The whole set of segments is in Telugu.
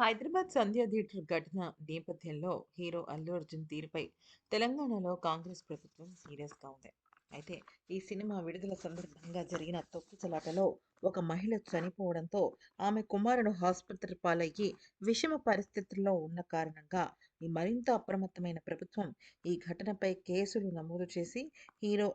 హైదరాబాద్ సంధ్యా థియేటర్ ఘటన నేపథ్యంలో హీరో అల్లు అర్జున్ తీరుపై తెలంగాణలో కాంగ్రెస్ ప్రభుత్వం సీరియస్గా ఉంది. అయితే ఈ సినిమా విడుదల సందర్భంగా జరిగిన తొక్కిసలాటలో ఒక మహిళ చనిపోవడంతో ఆమె కుమారుడు ఆసుపత్రి పాలయ్యి విషమ పరిస్థితుల్లో ఉన్న కారణంగా ఈ మరింత అప్రమత్తమైన ప్రభుత్వం ఈ ఘటనపై కేసులు నమోదు చేసి హీరో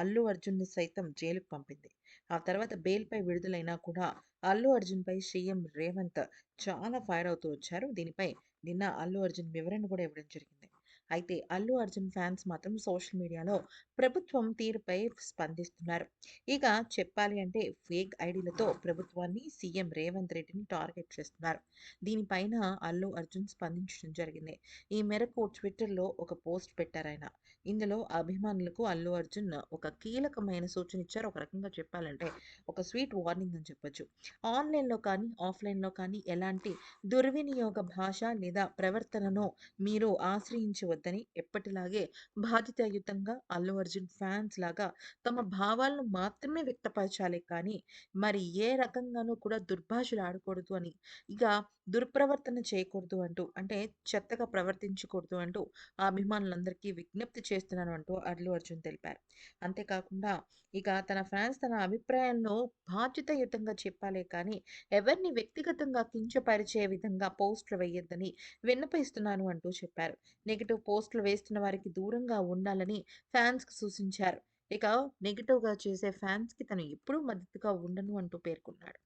అల్లు అర్జున్ని సైతం జైలుకు పంపింది. ఆ తర్వాత బెయిల్పై విడుదలైనా కూడా అల్లు అర్జున్పై సీఎం రేవంత్ చాలా ఫైర్ అవుతూ వచ్చారు. దీనిపై నిన్న అల్లు అర్జున్ వివరణ కూడా ఇవ్వడం జరిగింది. అయితే అల్లు అర్జున్ ఫ్యాన్స్ మాత్రం సోషల్ మీడియాలో ప్రభుత్వం తీరుపై స్పందిస్తున్నారు. ఇక చెప్పాలి అంటే ఫేక్ ఐడీలతో ప్రభుత్వాన్ని సీఎం రేవంత్ రెడ్డిని టార్గెట్ చేస్తున్నారు. దీనిపైన అల్లు అర్జున్ స్పందించడం జరిగింది. ఈ మేరకు ట్విట్టర్లో ఒక పోస్ట్ పెట్టారు ఆయన. ఇందులో అభిమానులకు అల్లు అర్జున్ ఒక కీలకమైన సూచన ఇచ్చారు. ఒక రకంగా చెప్పాలంటే ఒక స్వీట్ వార్నింగ్ అని చెప్పొచ్చు. ఆన్లైన్లో కానీ ఆఫ్లైన్లో కానీ ఎలాంటి దుర్వినియోగ భాష లేదా ప్రవర్తనను మీరు వద్దని ఎప్పటిలాగే బాధ్యతాయుతంగా అల్లు అర్జున్ ఫ్యాన్స్ లాగా తమ భావాలను మాత్రమే వ్యక్తపరచాలి కానీ మరి ఏ రకంగానూ కూడా దుర్భాషలు ఆడకూడదు అని ఇక దుర్ప్రవర్తన చేయకూడదు అంటూ అంటే చెత్తగా ప్రవర్తించకూడదు అంటూ ఆ అభిమానులందరికీ విజ్ఞప్తి చేస్తున్నాను అంటూ అల్లు అర్జున్ తెలిపారు. అంతేకాకుండా ఇక తన ఫ్యాన్స్ తన అభిప్రాయాలను బాధ్యతాయుతంగా చెప్పాలే కానీ ఎవరిని వ్యక్తిగతంగా కించపరిచే విధంగా పోస్టులు వేయొద్దని విన్నపిస్తున్నాను అంటూ చెప్పారు. నెగిటివ్ పోస్టులు వేస్తున్న వారికి దూరంగా ఉండాలని ఫ్యాన్స్కి సూచించారు. ఇక నెగిటివ్గా చేసే ఫ్యాన్స్కి తను ఎప్పుడూ మద్దతుగా ఉండను అంటూ పేర్కొన్నాడు.